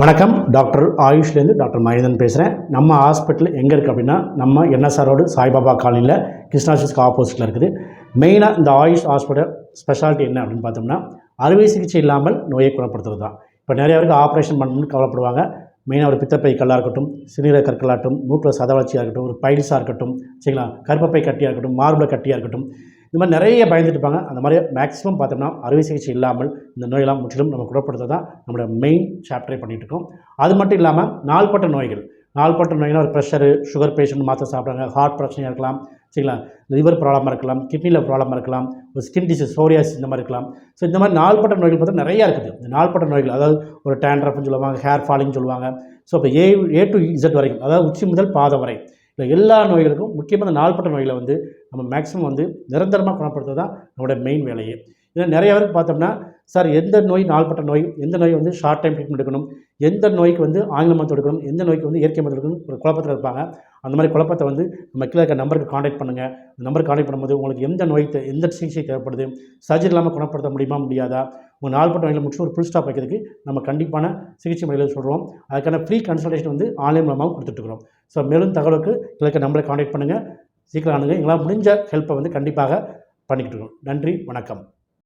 வணக்கம். Doctor ஆயுஷ்லேருந்து doctor Mahendran பேசுகிறேன் நம்ம ஹாஸ்பிட்டல் எங்கே இருக்குது அப்படின்னா நம்ம என்எஸ்ஆரோடு சாய்பாபா காலனியில் கிருஷ்ணாசிஸ்க்கு ஆப்போசிட்டில் இருக்குது. மெயினாக இந்த ஆயுஷ் ஹாஸ்பிட்டல் ஸ்பெஷாலிட்டி என்ன அப்படின்னு பார்த்தோம்னா அறுவை சிகிச்சை இல்லாமல் நோயை குணப்படுத்துறது தான். இப்போ நிறைய பேருக்கு ஆப்ரேஷன் பண்ணணும்னு கவலைப்படுவாங்க. மெயினாக ஒரு பித்தப்பை கல்லாக இருக்கட்டும் சிறுநீர கற்களாகட்டும் மூக்கில் சத வளர்ச்சியாக இருக்கட்டும் ஒரு பைல்ஸாக இருக்கட்டும் சரிங்களா? கருப்பப்பை கட்டியாக இருக்கட்டும் மார்பில் கட்டியாக இருக்கட்டும் இந்த மாதிரி நிறைய பயந்துட்டு இருப்பாங்க அந்த மாதிரி மேக்ஸிமம் பார்த்தோம்னா அறுவை சிகிச்சை இல்லாமல் இந்த நோயெல்லாம் முற்றிலும் நம்ம குணப்படுத்த தான் நம்மளோட மெயின் சாப்டரே பண்ணிகிட்டு இருக்கோம் அது மட்டும் இல்லாமல் நாள்பட்ட நோய்கள். நாள்பட்ட நோய்னா ஒரு ப்ரெஷரு சுகர் பேஷண்ட் மாத்திரை சாப்பிட்றாங்க ஹார்ட் பிரச்சனையாக இருக்கலாம் சரிங்களா? லிவர் ப்ராப்ளமாக இருக்கலாம் கிட்னியில் ப்ராப்ளமாக இருக்கலாம் ஒரு ஸ்கின் டிசீஸ் சோரியாஸ் இந்த மாதிரி இருக்கலாம். ஸோ இந்த மாதிரி நாள்பட்ட நோய்கள் பார்த்தா நிறையா இருக்குது. இந்த நாள்பட்ட நோய்கள் அதாவது ஒரு டேண்ட்ரஃப்னு சொல்லுவாங்க ஹேர் ஃபாலிங் சொல்லுவாங்க. ஸோ இப்போ ஏ ஏ டு இசட் வரைக்கும் அதாவது உச்சி முதல் பாதம் வரை இல்லை எல்லா நோய்களுக்கும் முக்கியமாக இந்த நாள்பட்ட நோய்களை வந்து நம்ம மேக்ஸிமம் வந்து நிரந்தரமாக குணப்படுத்துறது தான் நம்மளோட மெயின் வேலையே. ஏன்னா நிறைய பேருக்கு பார்த்தோம்னா சார் எந்த நோய் நாள்பட்ட நோய்? எந்த நோய் வந்து ஷார்ட் டைம் ட்ரீட்மெண்ட் எடுக்கணும்? எந்த நோய்க்கு வந்து ஆங்கில மருந்து எடுக்கணும்? எந்த நோய்க்கு வந்து இயற்கை மருந்து எடுக்கணும் ஒரு குழப்பத்தில் இருப்பாங்க. அந்த மாதிரி குழப்பத்தை வந்து நம்ம கீழே இருக்க நம்பருக்கு காண்டாக்ட் பண்ணுங்கள் அந்த நம்பருக்கு காண்டாக்ட் பண்ணும்போது உங்களுக்கு எந்த நோய் தே- எந்த சிகிச்சை தேவைப்படுது? சர்ஜரி இல்லாமல் குணப்படுத்த முடியுமா முடியாதா? உங்கள் நாள்பட்ட நோயில் முடிச்சு ஒரு ஃபுல் ஸ்டாப் வைக்கிறதுக்கு நம்ம கண்டிப்பான சிகிச்சை முறையில் சொல்கிறோம் அதுக்கான ஃப்ரீ கன்சல்டேஷன் வந்து ஆன்லைன் மூலமாக கொடுத்துட்ருக்குறோம் ஸோ மேலும் தகவலுக்கு கிழக்கு நம்மளை காண்டாக்ட் பண்ணுங்கள் சீக்கிரம் அணுங்க எங்களால் முடிஞ்ச ஹெல்ப்பை வந்து கண்டிப்பாக பண்ணிக்கிட்டு இருக்கோம். நன்றி வணக்கம்.